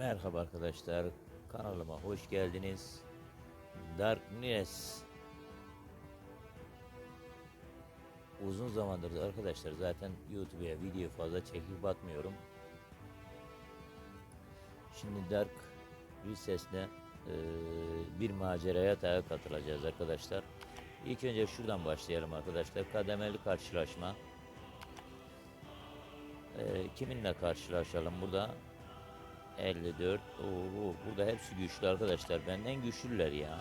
Merhaba arkadaşlar, kanalıma hoş geldiniz. Darkness. Uzun zamandır arkadaşlar zaten YouTube'a video fazla çekip atmıyorum. Şimdi Dark Recess'le eee, bir maceraya daha katılacağız arkadaşlar. İlk önce şuradan başlayalım arkadaşlar. Kademeli karşılaşma. Eee, kiminle karşılaşalım burada? 54. Oo, burada hepsi güçlü arkadaşlar. Benden güçlüler ya.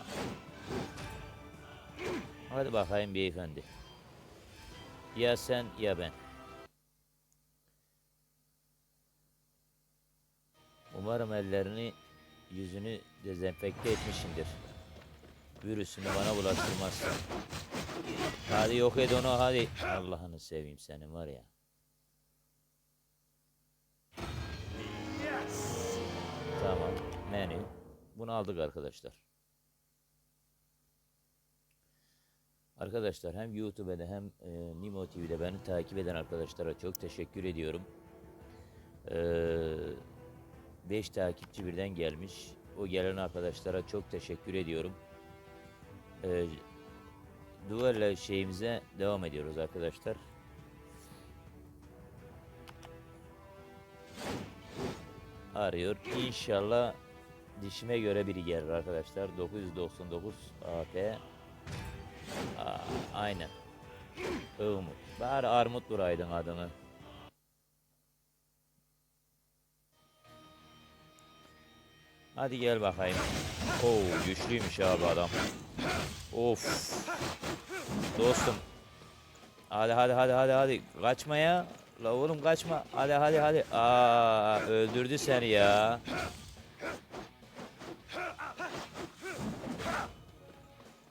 Hadi bakayım beyefendi. Ya sen ya ben. Umarım ellerini yüzünü dezenfekte etmişindir. Virüsünü bana bulaştırmazsın. Hadi yok et onu hadi. Allah'ını seveyim senin var ya. Tamam. Menü. Bunu aldık arkadaşlar. Arkadaşlar hem YouTube'da hem e, Nimo TV'de beni takip eden arkadaşlara çok teşekkür ediyorum. 5 takipçi birden gelmiş. O gelen arkadaşlara çok teşekkür ediyorum. E, duvarla şeyimize devam ediyoruz arkadaşlar. Arıyor. İnşallah dişime göre biri gelir arkadaşlar. 999 AT. Aa, aynen. Umut. Bari Armut duraydın adını. Hadi gel bakayım. Oo güçlüymüş abi adam. Of. Dostum. Hadi hadi hadi hadi hadi. Kaçma. La oğlum kaçma. Hadi hadi hadi. Aa öldürdü seni ya.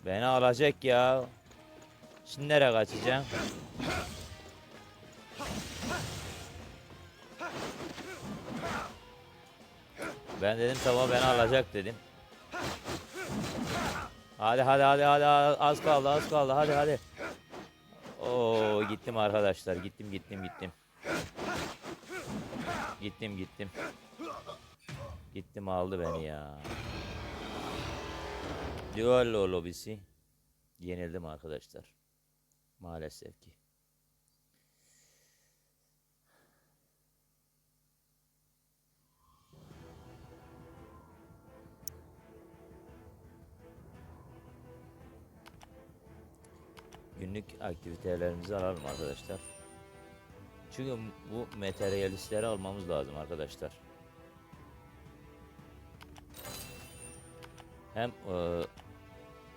Beni alacak ya. Şimdi nereye kaçacağım? Ben dedim tamam beni alacak dedim. Hadi hadi hadi hadi az kaldı az kaldı hadi hadi. Oo gittim arkadaşlar gittim gittim gittim. Gittim gittim. Gittim aldı beni ya. Duello lobisi. Yenildim arkadaşlar. Maalesef ki. Günlük aktivitelerimizi alalım arkadaşlar. Çünkü bu materyalistleri almamız lazım arkadaşlar. Hem e,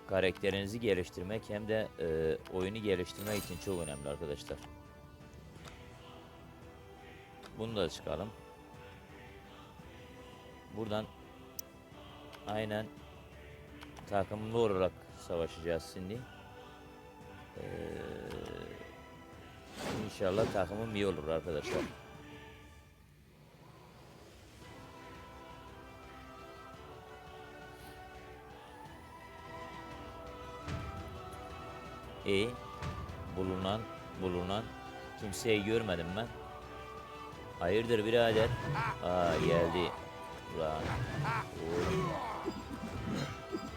karakterinizi geliştirmek hem de e, oyunu geliştirmek için çok önemli arkadaşlar. Bunu da çıkalım. Buradan aynen takımlı olarak savaşacağız şimdi. Ee, inşallah takımım iyi olur arkadaşlar. İyi. Bulunan, bulunan kimseyi görmedim ben. Hayırdır birader? Aa geldi. Ulan.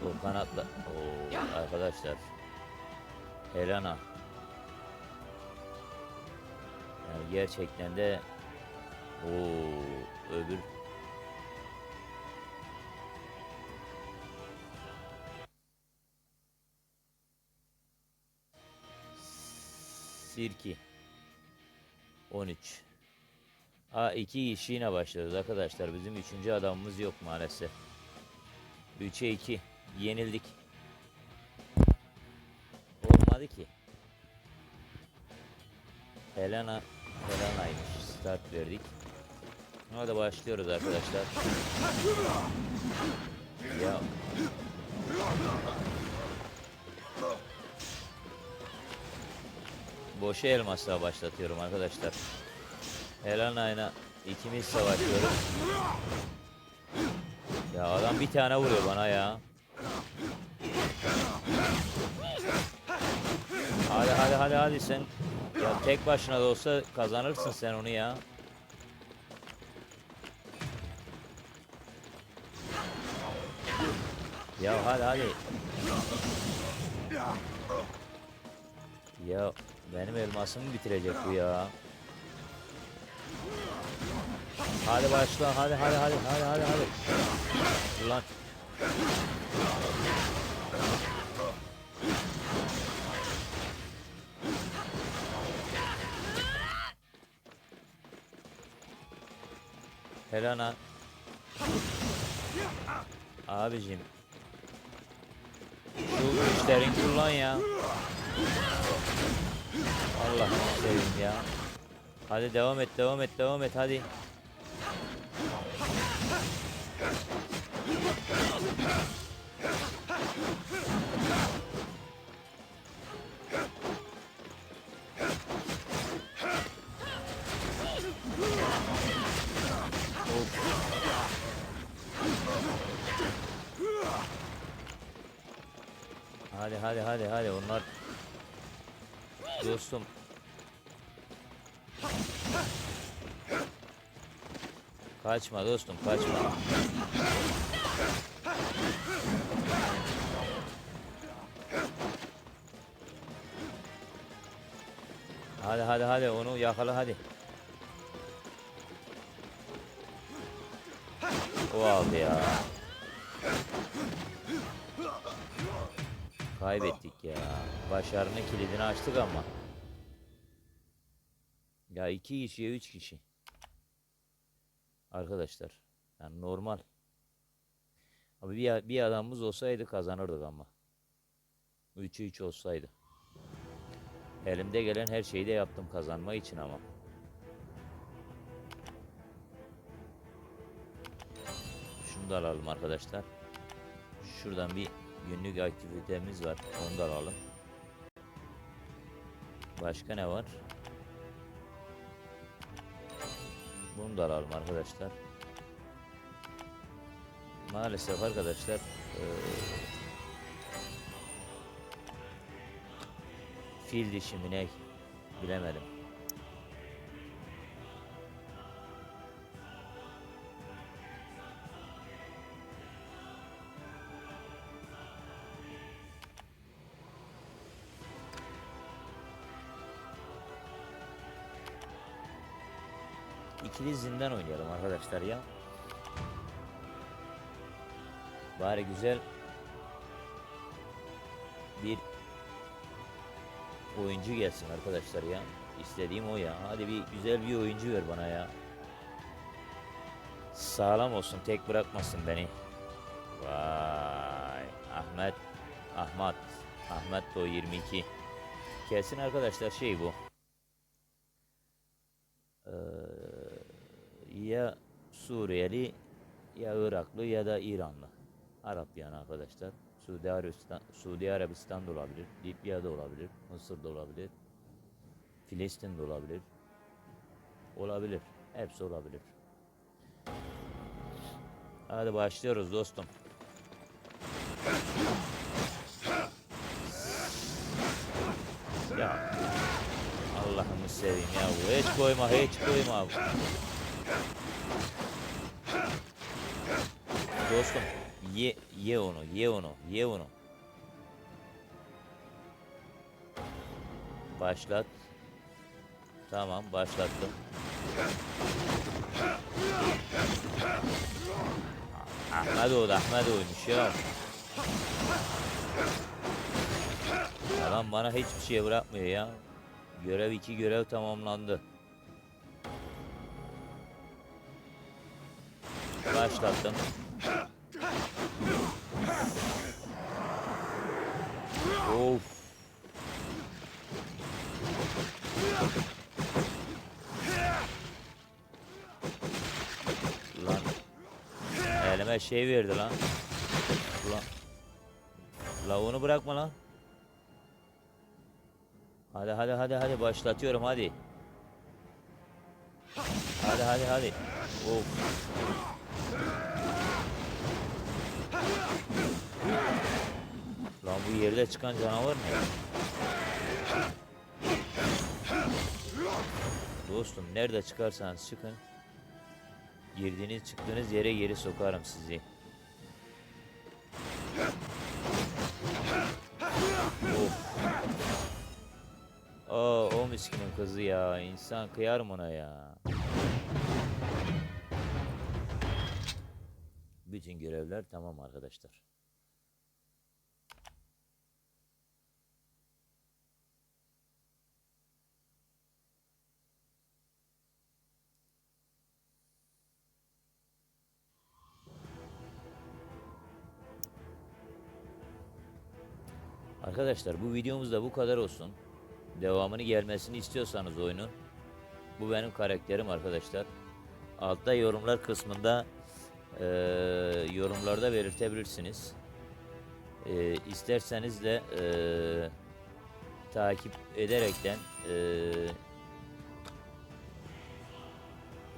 O kanatla. Oo, arkadaşlar. Helena. Yani gerçekten de o öbür Sirki 13 A iki iş yine başlıyoruz arkadaşlar. Bizim üçüncü adamımız yok maalesef. 3'e 2 yenildik. Olmadı ki. Helena Helena'ymış. Start verdik. Hadi başlıyoruz arkadaşlar. Ya Boşa elmasla başlatıyorum arkadaşlar. Helena'yla ikimiz savaşıyoruz. Ya adam bir tane vuruyor bana ya. Hadi hadi hadi hadi sen. Ya tek başına da olsa kazanırsın sen onu ya. Ya hadi hadi. Ya benim elmasımı bitirecek bu ya. Hadi başla hadi hadi hadi hadi hadi hadi. Lan Helena. Abicim. Şu güçlerin kullan ya. Allah seveyim ya. Hadi devam et, devam et, devam et hadi. Hadi hadi hadi onlar dostum Kaçma dostum kaçma. Hadi hadi hadi onu yakala hadi. O aldı ya. Kaybettik ya. Başarının kilidini açtık ama. Ya iki kişiye üç kişi. Arkadaşlar. Yani normal. Abi bir, bir adamımız olsaydı kazanırdık ama. 3'ü 3 olsaydı. Elimde gelen her şeyi de yaptım kazanma için ama. Şunu da alalım arkadaşlar. Şuradan bir günlük aktivitemiz var. Onu da alalım. Başka ne var? Bunu da alalım arkadaşlar. Maalesef arkadaşlar eee, fil dişi mi bilemedim. İkili zindan oynayalım arkadaşlar ya. Bari güzel bir oyuncu gelsin arkadaşlar ya. İstediğim o ya. Hadi bir güzel bir oyuncu ver bana ya. Sağlam olsun, tek bırakmasın beni. Vay, Ahmet, Ahmet, Ahmet o 22. Kesin arkadaşlar şey bu. Ee, ya Suriyeli ya Iraklı ya da İranlı. Arap yani arkadaşlar. Suudi Arabistan, Suudi Arabistan da olabilir, Libya'da olabilir, Mısır'da olabilir, Filistin'de olabilir. Olabilir. Hepsi olabilir. Hadi başlıyoruz dostum. Ya Allah'ımı seveyim ya. Hiç koyma, hiç koyma. Dostum ye ye onu, ye onu, ye onu. Başlat. Tamam, başlattım. Ahmet oldu, Ahmet oymuş ya. Adam bana hiçbir şey bırakmıyor ya. Görev iki görev tamamlandı. Başlattım. Of. Lan. Elime şey verdi lan. Ulan. La onu bırakma lan. Hadi hadi hadi hadi başlatıyorum hadi. Hadi hadi hadi. Of. yerde çıkan canavar ne? Dostum nerede çıkarsanız çıkın. Girdiğiniz çıktığınız yere geri sokarım sizi. Of. Aa o miskinin kızı ya. İnsan kıyar mı ona ya? Bütün görevler tamam arkadaşlar. Arkadaşlar bu videomuz da bu kadar olsun. Devamını gelmesini istiyorsanız oyunun bu benim karakterim arkadaşlar. Altta yorumlar kısmında eee, yorumlarda belirtebilirsiniz. Eee isterseniz de eee, takip ederekten eee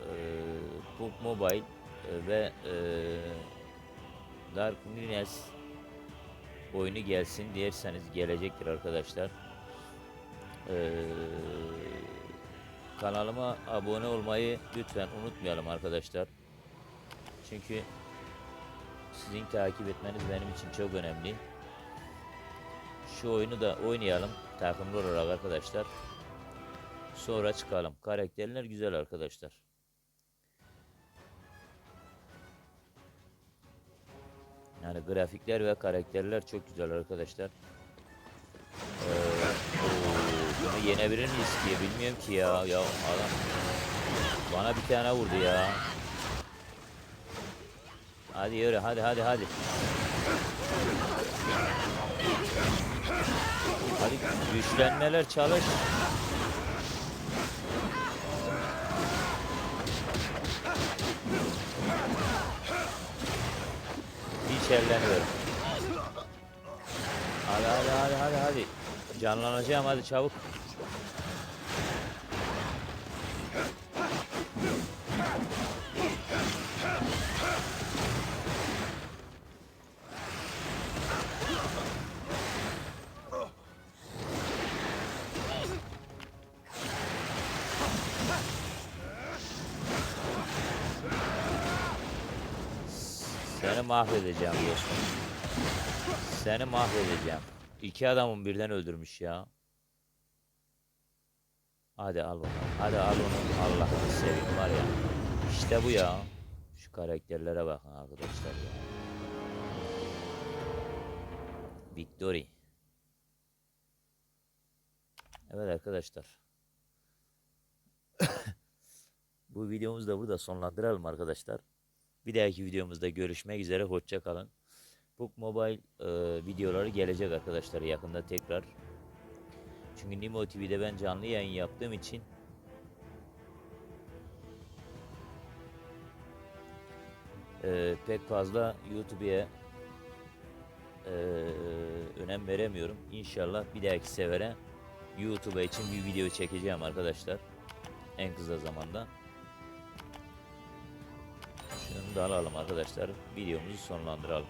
eee, PUBG Mobile ve eee Dark Nines oyunu gelsin derseniz gelecektir arkadaşlar. Ee, kanalıma abone olmayı lütfen unutmayalım arkadaşlar. Çünkü sizin takip etmeniz benim için çok önemli. Şu oyunu da oynayalım takımlı olarak arkadaşlar. Sonra çıkalım. Karakterler güzel arkadaşlar. Yani grafikler ve karakterler çok güzel arkadaşlar. Ee, bunu yenebilir miyiz ki? Bilmiyorum ki ya. Ya adam bana bir tane vurdu ya. Hadi yürü hadi hadi hadi. Hadi güçlenmeler çalış. Hiç elleniyorum. Hadi hadi hadi hadi hadi. Canlanacağım hadi çabuk. Seni mahvedeceğim dostum. Seni mahvedeceğim. İki adamın birden öldürmüş ya. Hadi al bakalım. Hadi al onu. Allah'ını seveyim var ya. İşte bu ya. Şu karakterlere bakın arkadaşlar ya. Victory. Evet arkadaşlar. Bu videomuzu da burada sonlandıralım arkadaşlar. Bir dahaki videomuzda görüşmek üzere. Hoşça kalın. PUBG Mobile e, videoları gelecek arkadaşlar yakında tekrar. Çünkü Nimo TV'de ben canlı yayın yaptığım için e, pek fazla YouTube'ya e, önem veremiyorum. İnşallah bir dahaki sefere YouTube için bir video çekeceğim arkadaşlar. En kısa zamanda. Şunu da alalım arkadaşlar. Videomuzu sonlandıralım.